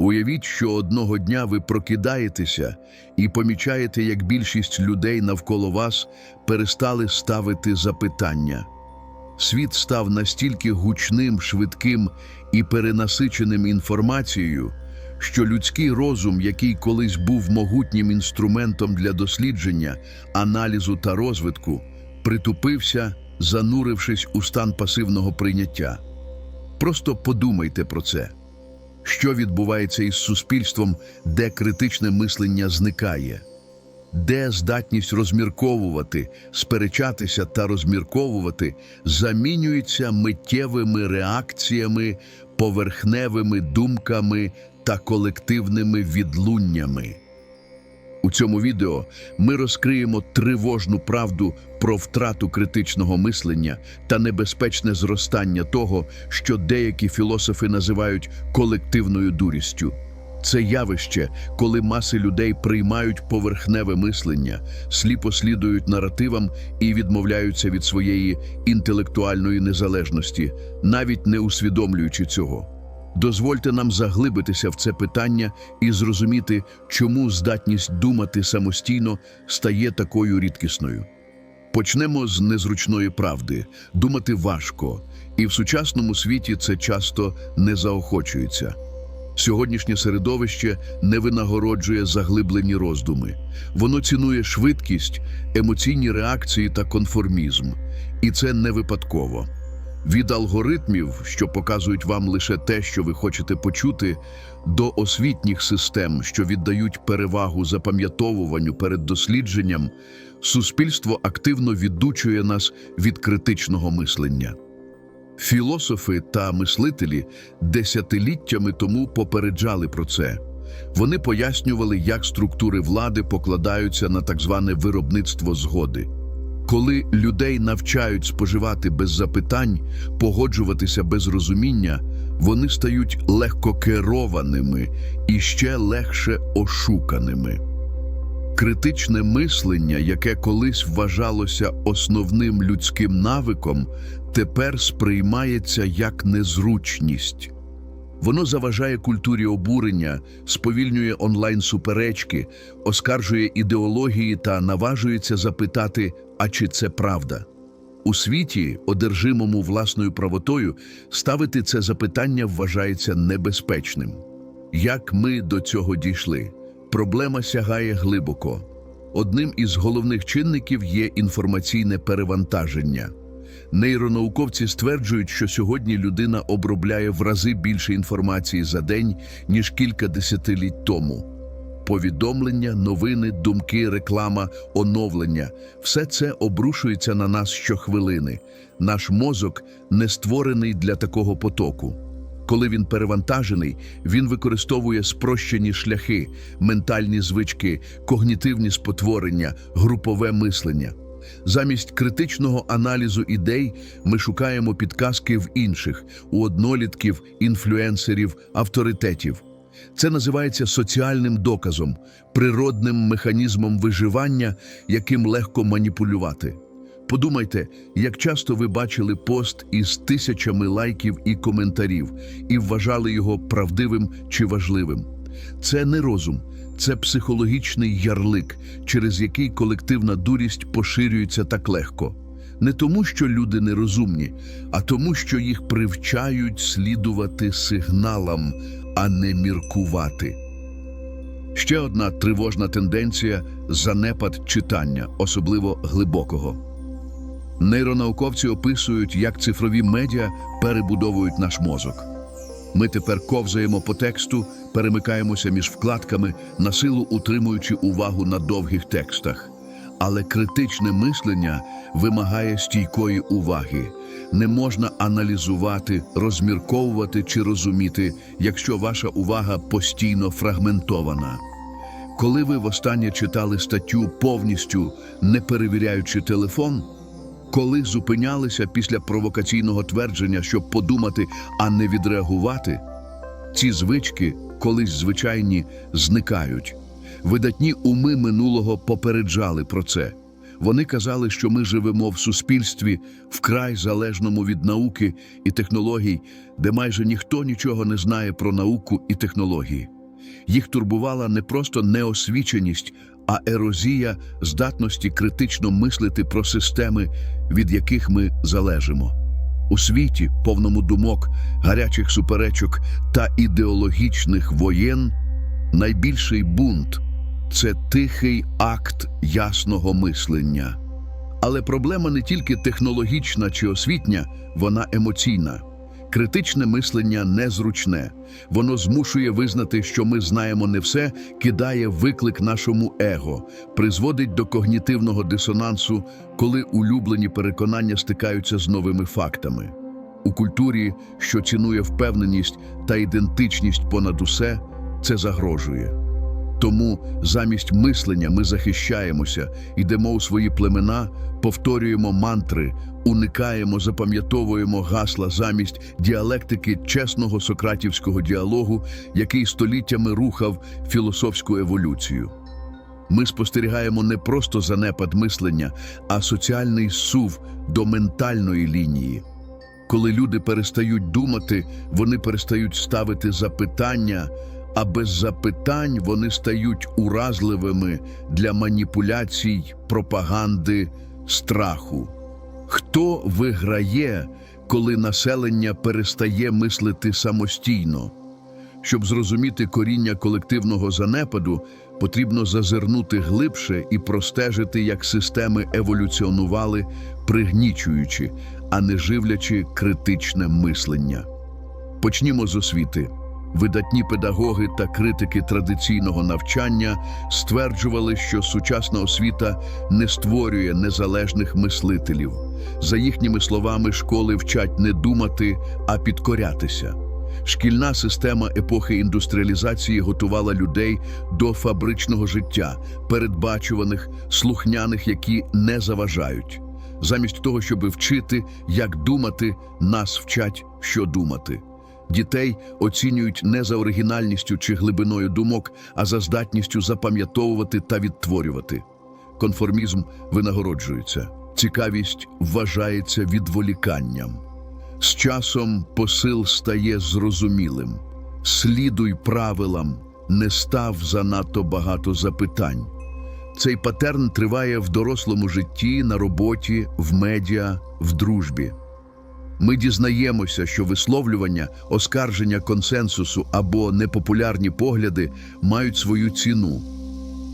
Уявіть, що одного дня ви прокидаєтеся і помічаєте, як більшість людей навколо вас перестали ставити запитання. Світ став настільки гучним, швидким і перенасиченим інформацією, що людський розум, який колись був могутнім інструментом для дослідження, аналізу та розвитку, притупився, занурившись у стан пасивного прийняття. Просто подумайте про це. Що відбувається із суспільством, де критичне мислення зникає? Де здатність розмірковувати, сперечатися та розмірковувати замінюється миттєвими реакціями, поверхневими думками та колективними відлуннями? У цьому відео ми розкриємо тривожну правду про втрату критичного мислення та небезпечне зростання того, що деякі філософи називають колективною дурістю. Це явище, коли маси людей приймають поверхневе мислення, сліпо слідують наративам і відмовляються від своєї інтелектуальної незалежності, навіть не усвідомлюючи цього. Дозвольте нам заглибитися в це питання і зрозуміти, чому здатність думати самостійно стає такою рідкісною. Почнемо з незручної правди. Думати важко, і в сучасному світі це часто не заохочується. Сьогоднішнє середовище не винагороджує заглиблені роздуми. Воно цінує швидкість, емоційні реакції та конформізм. І це не випадково. Від алгоритмів, що показують вам лише те, що ви хочете почути, до освітніх систем, що віддають перевагу запам'ятовуванню перед дослідженням, суспільство активно відучує нас від критичного мислення. Філософи та мислителі десятиліттями тому попереджали про це. Вони пояснювали, як структури влади покладаються на так зване виробництво згоди. Коли людей навчають споживати без запитань, погоджуватися без розуміння, вони стають легкокерованими і ще легше ошуканими. Критичне мислення, яке колись вважалося основним людським навиком, тепер сприймається як незручність. Воно заважає культурі обурення, сповільнює онлайн-суперечки, оскаржує ідеології та наважується запитати, а чи це правда? У світі, одержимому власною правотою, ставити це запитання вважається небезпечним. Як ми до цього дійшли? Проблема сягає глибоко. Одним із головних чинників є інформаційне перевантаження. Нейронауковці стверджують, що сьогодні людина обробляє в рази більше інформації за день, ніж кілька десятиліть тому. Повідомлення, новини, думки, реклама, оновлення все це обрушується на нас щохвилини. Наш мозок не створений для такого потоку. Коли він перевантажений, він використовує спрощені шляхи, ментальні звички, когнітивні спотворення, групове мислення. Замість критичного аналізу ідей ми шукаємо підказки в інших, у однолітків, інфлюенсерів, авторитетів. Це називається соціальним доказом, природним механізмом виживання, яким легко маніпулювати. Подумайте, як часто ви бачили пост із тисячами лайків і коментарів і вважали його правдивим чи важливим. Це не розум, це психологічний ярлик, через який колективна дурість поширюється так легко. Не тому, що люди нерозумні, а тому, що їх привчають слідувати сигналам, а не міркувати. Ще одна тривожна тенденція занепад читання, особливо глибокого. Нейронауковці описують, як цифрові медіа перебудовують наш мозок. Ми тепер ковзаємо по тексту, перемикаємося між вкладками, на силу утримуючи увагу на довгих текстах. Але критичне мислення вимагає стійкої уваги. Не можна аналізувати, розмірковувати чи розуміти, якщо ваша увага постійно фрагментована. Коли ви востаннє читали статтю повністю не перевіряючи телефон, коли зупинялися після провокаційного твердження, щоб подумати, а не відреагувати, ці звички, колись звичайні, зникають. Видатні уми минулого попереджали про це. Вони казали, що ми живемо в суспільстві вкрай залежному від науки і технологій, де майже ніхто нічого не знає про науку і технології. Їх турбувала не просто неосвіченість, а ерозія здатності критично мислити про системи, від яких ми залежимо. У світі, повному думок, гарячих суперечок та ідеологічних воєн, найбільший бунт це тихий акт ясного мислення. Але проблема не тільки технологічна чи освітня, вона емоційна. Критичне мислення незручне. Воно змушує визнати, що ми знаємо не все, кидає виклик нашому его, призводить до когнітивного дисонансу, коли улюблені переконання стикаються з новими фактами. У культурі, що цінує впевненість та ідентичність понад усе, це загрожує. Тому замість мислення ми захищаємося, йдемо у свої племена, повторюємо мантри, уникаємо, запам'ятовуємо гасла замість діалектики чесного сократівського діалогу, який століттями рухав філософську еволюцію. Ми спостерігаємо не просто занепад мислення, а соціальний сув до ментальної лінії. Коли люди перестають думати, вони перестають ставити запитання, а без запитань вони стають уразливими для маніпуляцій, пропаганди, страху. Хто виграє, коли населення перестає мислити самостійно? Щоб зрозуміти коріння колективного занепаду, потрібно зазирнути глибше і простежити, як системи еволюціонували, пригнічуючи, а не живлячи критичне мислення. Почнімо з освіти. Видатні педагоги та критики традиційного навчання стверджували, що сучасна освіта не створює незалежних мислителів. За їхніми словами, школи вчать не думати, а підкорятися. Шкільна система епохи індустріалізації готувала людей до фабричного життя, передбачуваних, слухняних, які не заважають. Замість того, щоб вчити, як думати, нас вчать, що думати. Дітей оцінюють не за оригінальністю чи глибиною думок, а за здатністю запам'ятовувати та відтворювати. Конформізм винагороджується, цікавість вважається відволіканням. З часом посил стає зрозумілим. Слідуй правилам, не став занадто багато запитань. Цей патерн триває в дорослому житті, на роботі, в медіа, в дружбі. Ми дізнаємося, що висловлювання, оскарження консенсусу або непопулярні погляди мають свою ціну.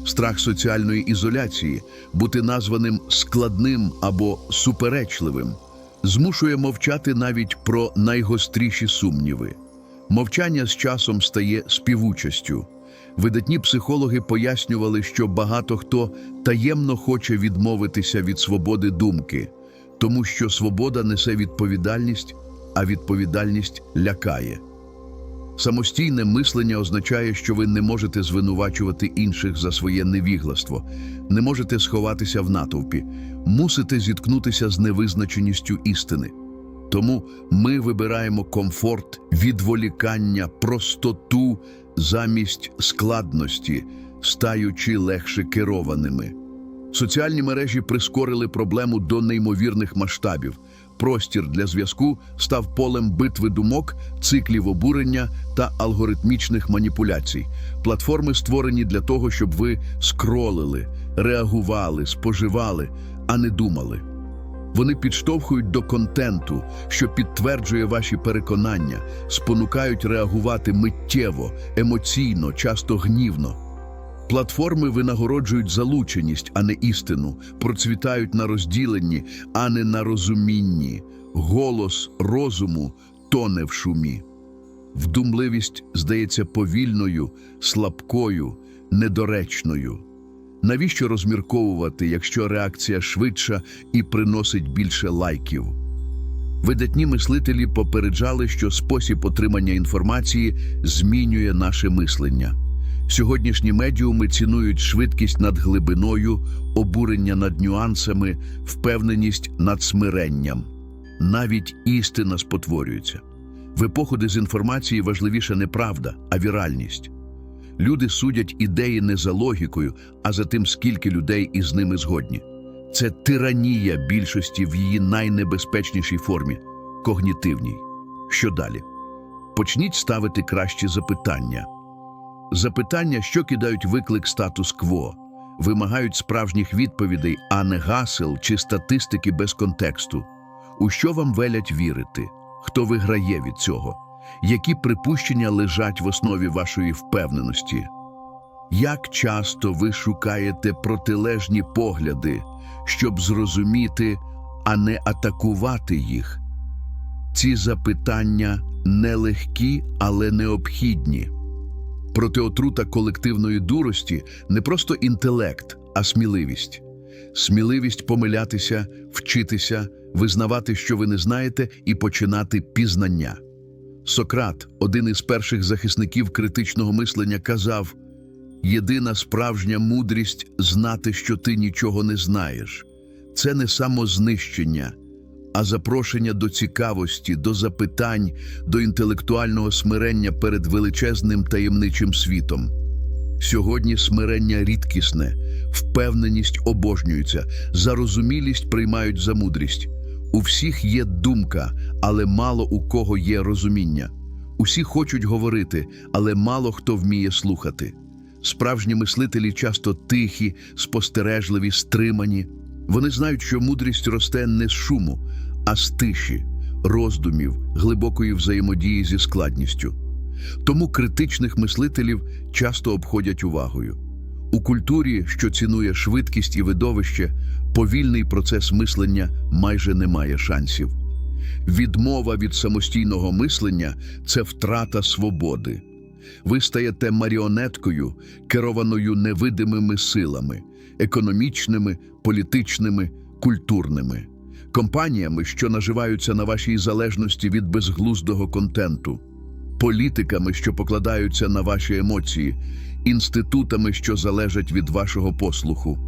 Страх соціальної ізоляції, бути названим складним або суперечливим, змушує мовчати навіть про найгостріші сумніви. Мовчання з часом стає співучастю. Видатні психологи пояснювали, що багато хто таємно хоче відмовитися від свободи думки, тому що свобода несе відповідальність, а відповідальність лякає. Самостійне мислення означає, що ви не можете звинувачувати інших за своє невігластво, не можете сховатися в натовпі, мусите зіткнутися з невизначеністю істини. Тому ми вибираємо комфорт, відволікання, простоту замість складності, стаючи легше керованими. Соціальні мережі прискорили проблему до неймовірних масштабів. Простір для зв'язку став полем битви думок, циклів обурення та алгоритмічних маніпуляцій. Платформи створені для того, щоб ви скролили, реагували, споживали, а не думали. Вони підштовхують до контенту, що підтверджує ваші переконання, спонукають реагувати миттєво, емоційно, часто гнівно. Платформи винагороджують залученість, а не істину, процвітають на розділенні, а не на розумінні. Голос розуму тоне в шумі. Вдумливість здається повільною, слабкою, недоречною. Навіщо розмірковувати, якщо реакція швидша і приносить більше лайків? Видатні мислителі попереджали, що спосіб отримання інформації змінює наше мислення. Сьогоднішні медіуми цінують швидкість над глибиною, обурення над нюансами, впевненість над смиренням. Навіть істина спотворюється. В епоху дезінформації важливіша не правда, а віральність. Люди судять ідеї не за логікою, а за тим, скільки людей із ними згодні. Це тиранія більшості в її найнебезпечнішій формі когнітивній. Що далі? Почніть ставити кращі запитання. Запитання, що кидають виклик статус-кво, вимагають справжніх відповідей, а не гасел чи статистики без контексту. У що вам велять вірити? Хто виграє від цього? Які припущення лежать в основі вашої впевненості? Як часто ви шукаєте протилежні погляди, щоб зрозуміти, а не атакувати їх? Ці запитання нелегкі, але необхідні. Проте отрута колективної дурості не просто інтелект, а сміливість. Сміливість помилятися, вчитися, визнавати, що ви не знаєте, і починати пізнання. Сократ, один із перших захисників критичного мислення, казав: єдина справжня мудрість знати, що ти нічого не знаєш. Це не самознищення, а запрошення до цікавості, до запитань, до інтелектуального смирення перед величезним таємничим світом. Сьогодні смирення рідкісне, впевненість обожнюється, зарозумілість приймають за мудрість. У всіх є думка, але мало у кого є розуміння. Усі хочуть говорити, але мало хто вміє слухати. Справжні мислителі часто тихі, спостережливі, стримані. Вони знають, що мудрість росте не з шуму, а з тиші, роздумів, глибокої взаємодії зі складністю. Тому критичних мислителів часто обходять увагою. У культурі, що цінує швидкість і видовище, повільний процес мислення майже не має шансів. Відмова від самостійного мислення це втрата свободи. Ви стаєте маріонеткою, керованою невидимими силами економічними, політичними, культурними, компаніями, що наживаються на вашій залежності від безглуздого контенту, політиками, що покладаються на ваші емоції, інститутами, що залежать від вашого послуху.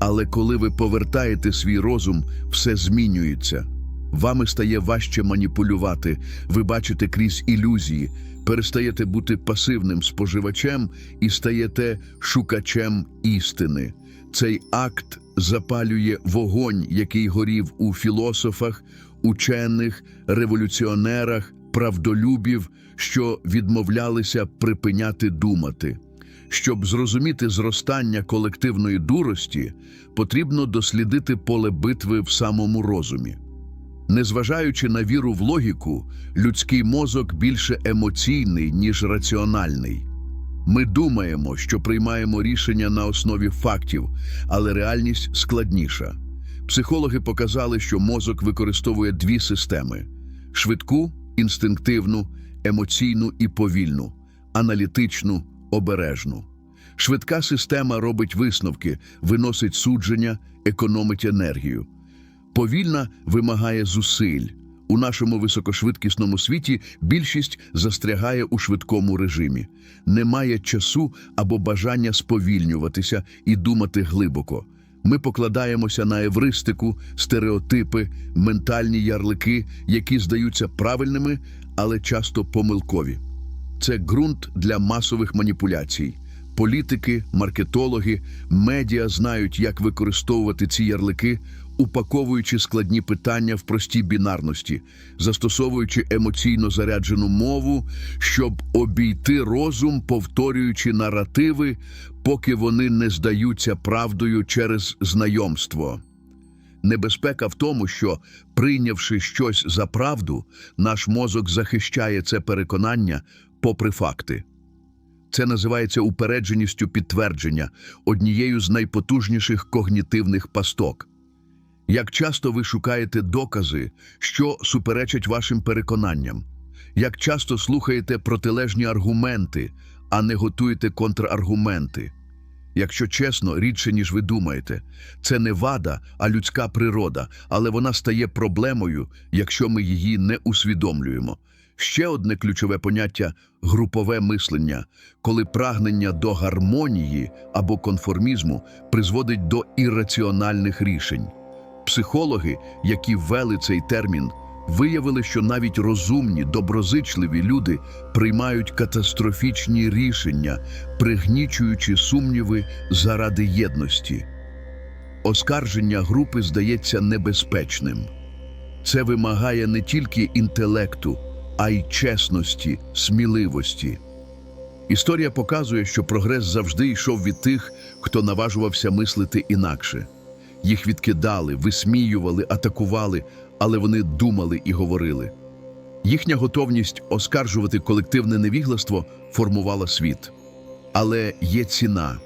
Але коли ви повертаєте свій розум, все змінюється. Вами стає важче маніпулювати, ви бачите крізь ілюзії, перестаєте бути пасивним споживачем і стаєте шукачем істини. Цей акт запалює вогонь, який горів у філософах, учених, революціонерах, правдолюбів, що відмовлялися припиняти думати. Щоб зрозуміти зростання колективної дурості, потрібно дослідити поле битви в самому розумі. Незважаючи на віру в логіку, людський мозок більше емоційний, ніж раціональний. Ми думаємо, що приймаємо рішення на основі фактів, але реальність складніша. Психологи показали, що мозок використовує дві системи: швидку, інстинктивну, емоційну і повільну, аналітичну, обережну. Швидка система робить висновки, виносить судження, економить енергію. Повільна вимагає зусиль. У нашому високошвидкісному світі більшість застрягає у швидкому режимі. Немає часу або бажання сповільнюватися і думати глибоко. Ми покладаємося на евристику, стереотипи, ментальні ярлики, які здаються правильними, але часто помилкові. Це ґрунт для масових маніпуляцій. Політики, маркетологи, медіа знають, як використовувати ці ярлики, упаковуючи складні питання в простій бінарності, застосовуючи емоційно заряджену мову, щоб обійти розум, повторюючи наративи, поки вони не здаються правдою через знайомство. Небезпека в тому, що, прийнявши щось за правду, наш мозок захищає це переконання попри факти. Це називається упередженістю підтвердження, однією з найпотужніших когнітивних пасток. Як часто ви шукаєте докази, що суперечать вашим переконанням? Як часто слухаєте протилежні аргументи, а не готуєте контраргументи? Якщо чесно, рідше, ніж ви думаєте, це не вада, а людська природа, але вона стає проблемою, якщо ми її не усвідомлюємо. Ще одне ключове поняття групове мислення, коли прагнення до гармонії або конформізму призводить до ірраціональних рішень. Психологи, які ввели цей термін, виявили, що навіть розумні, доброзичливі люди приймають катастрофічні рішення, пригнічуючи сумніви заради єдності. оскарження групи здається небезпечним. Це вимагає не тільки інтелекту, а й чесності, сміливості. Історія показує, що прогрес завжди йшов від тих, хто наважувався мислити інакше. Їх відкидали, висміювали, атакували, але вони думали і говорили. Їхня готовність оскаржувати колективне невігластво формувала світ. Але є ціна.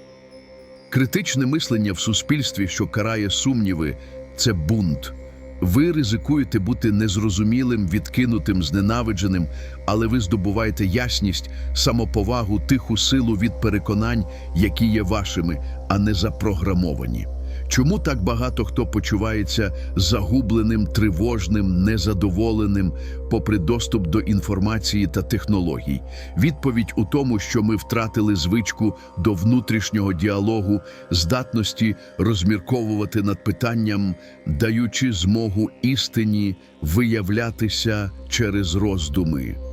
Критичне мислення в суспільстві, що карає сумніви, це бунт. Ви ризикуєте бути незрозумілим, відкинутим, зненавидженим, але ви здобуваєте ясність, самоповагу, тиху силу від переконань, які є вашими, а не запрограмовані. Чому так багато хто почувається загубленим, тривожним, незадоволеним, попри доступ до інформації та технологій? Відповідь у тому, що ми втратили звичку до внутрішнього діалогу, здатності розмірковувати над питанням, даючи змогу істині виявлятися через роздуми.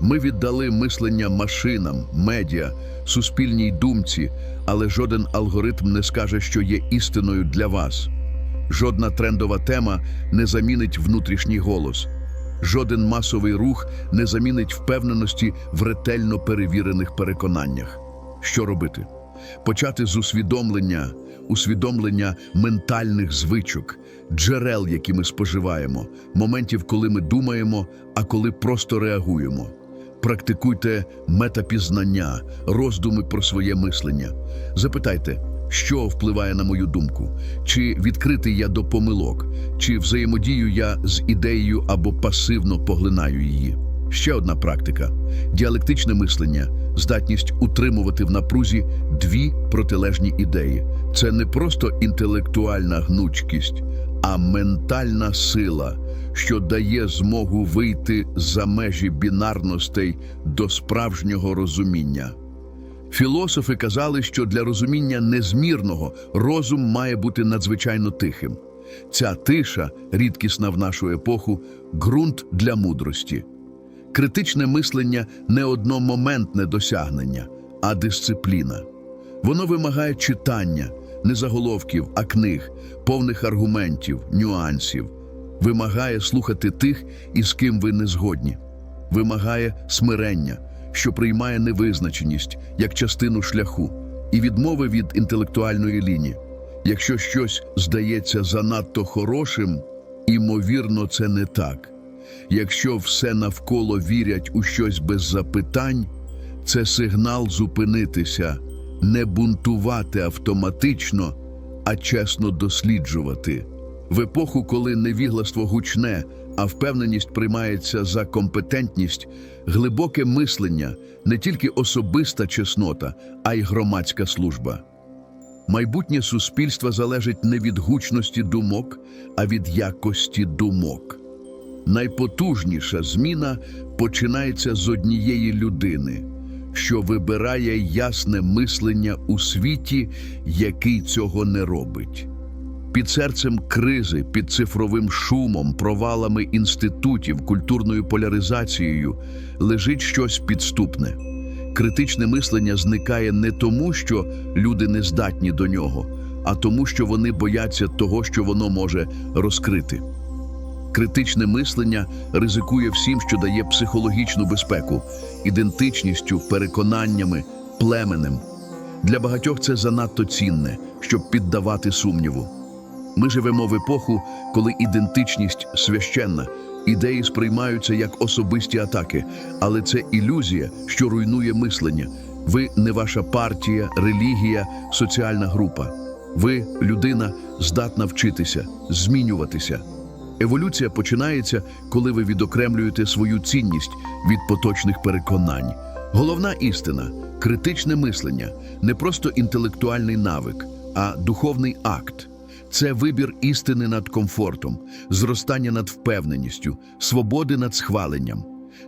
Ми віддали мислення машинам, медіа, суспільній думці, але жоден алгоритм не скаже, що є істиною для вас. Жодна трендова тема не замінить внутрішній голос. Жоден масовий рух не замінить впевненості в ретельно перевірених переконаннях. Що робити? Почати з усвідомлення, усвідомлення ментальних звичок, джерел, які ми споживаємо, моментів, коли ми думаємо, а коли просто реагуємо. Практикуйте метапізнання, роздуми про своє мислення. Запитайте, що впливає на мою думку, чи відкритий я до помилок, чи взаємодію я з ідеєю або пасивно поглинаю її. Ще одна практика діалектичне мислення, здатність утримувати в напрузі дві протилежні ідеї. Це не просто інтелектуальна гнучкість, а ментальна сила, що дає змогу вийти за межі бінарностей до справжнього розуміння. Філософи казали, що для розуміння незмірного розум має бути надзвичайно тихим. Ця тиша, рідкісна в нашу епоху, ґрунт для мудрості. Критичне мислення не одномоментне досягнення, а дисципліна. Воно вимагає читання, не заголовків, а книг, повних аргументів, нюансів. Вимагає слухати тих, із ким ви не згодні. Вимагає смирення, що приймає невизначеність як частину шляху, і відмови від інтелектуальної лінії. Якщо щось здається занадто хорошим, імовірно, це не так. Якщо все навколо вірять у щось без запитань, це сигнал зупинитися, не бунтувати автоматично, а чесно досліджувати. В епоху, коли невігластво гучне, а впевненість приймається за компетентність, глибоке мислення не тільки особиста чеснота, а й громадська служба. Майбутнє суспільства залежить не від гучності думок, а від якості думок. Найпотужніша зміна починається з однієї людини, що вибирає ясне мислення у світі, який цього не робить. Під серцем кризи, під цифровим шумом, провалами інститутів, культурною поляризацією лежить щось підступне. Критичне мислення зникає не тому, що люди не здатні до нього, а тому, що вони бояться того, що воно може розкрити. Критичне мислення ризикує всім, що дає психологічну безпеку, ідентичністю, переконаннями, племенем. Для багатьох це занадто цінне, щоб піддавати сумніву. Ми живемо в епоху, коли ідентичність священна, ідеї сприймаються як особисті атаки, але це ілюзія, що руйнує мислення. Ви не ваша партія, релігія, соціальна група. Ви людина, здатна вчитися, змінюватися. Еволюція починається, коли ви відокремлюєте свою цінність від поточних переконань. Головна істина критичне мислення не просто інтелектуальний навик, а духовний акт. Це вибір істини над комфортом, зростання над впевненістю, свободи над схваленням.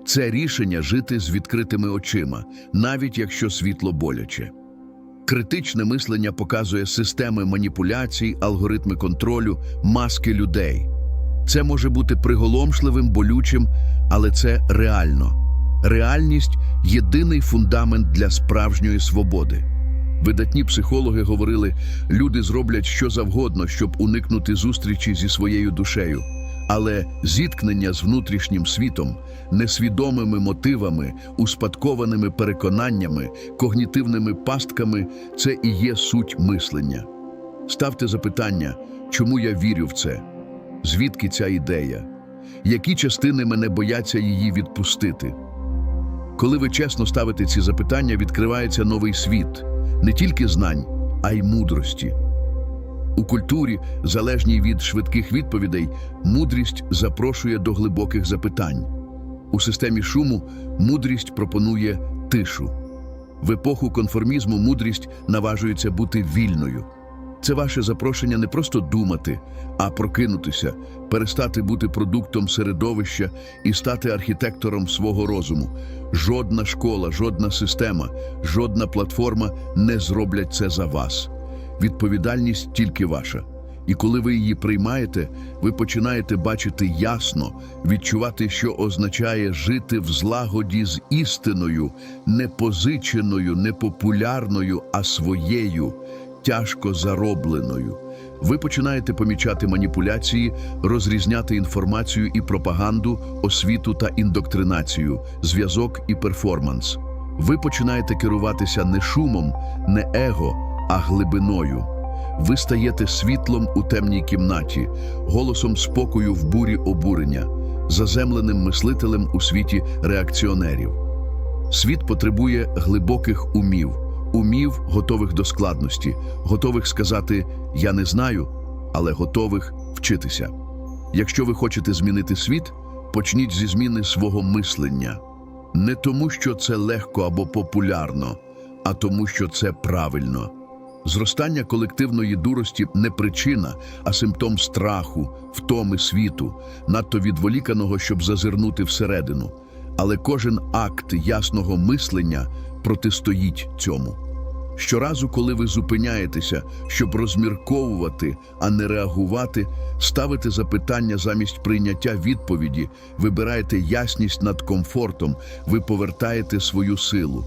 Це рішення жити з відкритими очима, навіть якщо світло боляче. Критичне мислення показує системи маніпуляцій, алгоритми контролю, маски людей. Це може бути приголомшливим, болючим, але це реально. Реальність єдиний фундамент для справжньої свободи. Видатні психологи говорили, люди зроблять що завгодно, щоб уникнути зустрічі зі своєю душею. Але зіткнення з внутрішнім світом, несвідомими мотивами, успадкованими переконаннями, когнітивними пастками це і є суть мислення. Ставте запитання, чому я вірю в це? Звідки ця ідея? Які частини мене бояться її відпустити? Коли ви чесно ставите ці запитання, відкривається новий світ не тільки знань, а й мудрості. У культурі, залежній від швидких відповідей, мудрість запрошує до глибоких запитань. У системі шуму мудрість пропонує тишу. В епоху конформізму мудрість наважується бути вільною. Це ваше запрошення не просто думати, а прокинутися, перестати бути продуктом середовища і стати архітектором свого розуму. Жодна школа, жодна система, жодна платформа не зроблять це за вас. Відповідальність тільки ваша. І коли ви її приймаєте, ви починаєте бачити ясно, відчувати, що означає жити в злагоді з істиною, не позиченою, не популярною, а своєю, тяжко заробленою. Ви починаєте помічати маніпуляції, розрізняти інформацію і пропаганду, освіту та індоктринацію, зв'язок і перформанс. Ви починаєте керуватися не шумом, не его, а глибиною. Ви стаєте світлом у темній кімнаті, голосом спокою в бурі обурення, заземленим мислителем у світі реакціонерів. Світ потребує глибоких умів, умів, готових до складності, готових сказати Я не знаю, але готових вчитися. Якщо ви хочете змінити світ, почніть зі зміни свого мислення. Не тому, що це легко або популярно, а тому, що це правильно. Зростання колективної дурості не причина, а симптом страху, втоми світу, надто відволіканого, щоб зазирнути всередину. Але кожен акт ясного мислення протистоїть цьому. Щоразу, коли ви зупиняєтеся, щоб розмірковувати, а не реагувати, ставите запитання замість прийняття відповіді, вибираєте ясність над комфортом, ви повертаєте свою силу.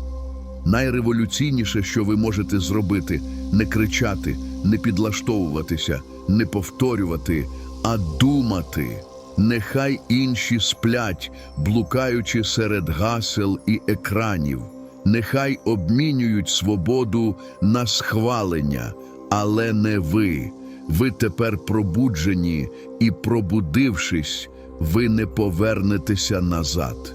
Найреволюційніше, що ви можете зробити, не кричати, не підлаштовуватися, не повторювати, а думати. Нехай інші сплять, блукаючи серед гасел і екранів. Нехай обмінюють свободу на схвалення, але не ви. Ви тепер пробуджені, і, пробудившись, ви не повернетеся назад.